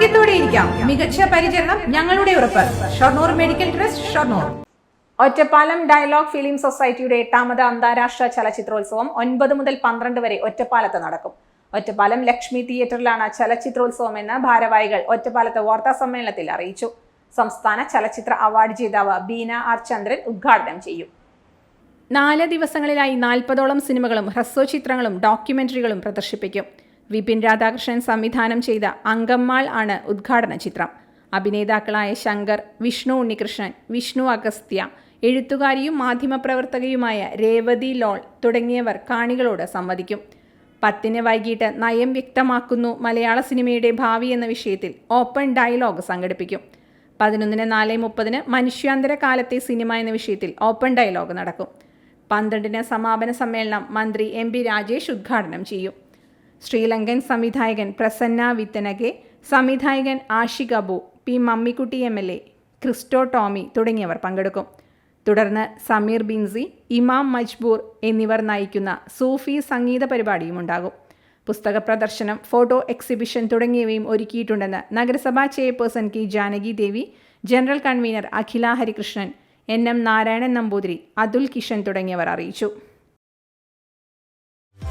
ആരോഗ്യത്തോടെ ഇരിക്കാം. മികച്ച പരിചരണം ഞങ്ങളുടെ ഉറപ്പ്. Shoranur medical trust Shoranur. Ottapalam dialogue film സൊസൈറ്റിയുടെ എട്ടാമത് അന്താരാഷ്ട്ര ചലച്ചിത്രോത്സവം ഒൻപത് മുതൽ പന്ത്രണ്ട് വരെ ഒറ്റപ്പാലത്ത് നടക്കും. ഒറ്റപ്പാലം ലക്ഷ്മി തിയേറ്ററിലാണ് ചലച്ചിത്രോത്സവം എന്ന് ഭാരവാഹികൾ ഒറ്റപ്പാലത്ത് വാർത്താ സമ്മേളനത്തിൽ അറിയിച്ചു. സംസ്ഥാന ചലച്ചിത്ര അവാർഡ് ജേതാവ് ബീന ആർ ചന്ദ്രൻ ഉദ്ഘാടനം ചെയ്യും. നാല് ദിവസങ്ങളിലായി നാൽപ്പതോളം സിനിമകളും ഹ്രസ്വചിത്രങ്ങളും ഡോക്യുമെന്ററികളും പ്രദർശിപ്പിക്കും. വിപിൻ രാധാകൃഷ്ണൻ സംവിധാനം ചെയ്ത അങ്കമ്മാൾ ആണ് ഉദ്ഘാടന ചിത്രം. അഭിനേതാക്കളായ ശങ്കർ വിഷ്ണു ഉണ്ണികൃഷ്ണൻ വിഷ്ണു അഗസ്ത്യ എഴുത്തുകാരിയും മാധ്യമപ്രവർത്തകയുമായ രേവതി ലോൾ തുടങ്ങിയവർ കാണികളോട് സംവദിക്കും. പത്തിന് വൈകിട്ട് നയം വ്യക്തമാക്കുന്നു മലയാള സിനിമയുടെ ഭാവി എന്ന വിഷയത്തിൽ ഓപ്പൺ ഡയലോഗ് സംഘടിപ്പിക്കും. പതിനൊന്നിന് നാല് മുപ്പതിന് മനുഷ്യാന്തര കാലത്തെ സിനിമ എന്ന വിഷയത്തിൽ ഓപ്പൺ ഡയലോഗ് നടക്കും. പന്ത്രണ്ടിന് സമാപന സമ്മേളനം മന്ത്രി എം രാജേഷ് ഉദ്ഘാടനം ചെയ്യും. ശ്രീലങ്കൻ സംവിധായകൻ പ്രസന്ന വിത്തനകെ സംവിധായകൻ Abu P Mammikutty M L A Christo Tomy തുടങ്ങിയവർ പങ്കെടുക്കും. തുടർന്ന് സമീർ ബിൻസി ഇമാം മജ്ബൂർ എന്നിവർ നയിക്കുന്ന സൂഫി സംഗീത പരിപാടിയും ഉണ്ടാകും. പുസ്തക പ്രദർശനം ഫോട്ടോ എക്സിബിഷൻ തുടങ്ങിയവയും ഒരുക്കിയിട്ടുണ്ടെന്ന് നഗരസഭാ chairperson K Janaki Devi general convener Akhila Harikrishnan N M Narayanan Namboothiri Athul Kishan തുടങ്ങിയവർ അറിയിച്ചു.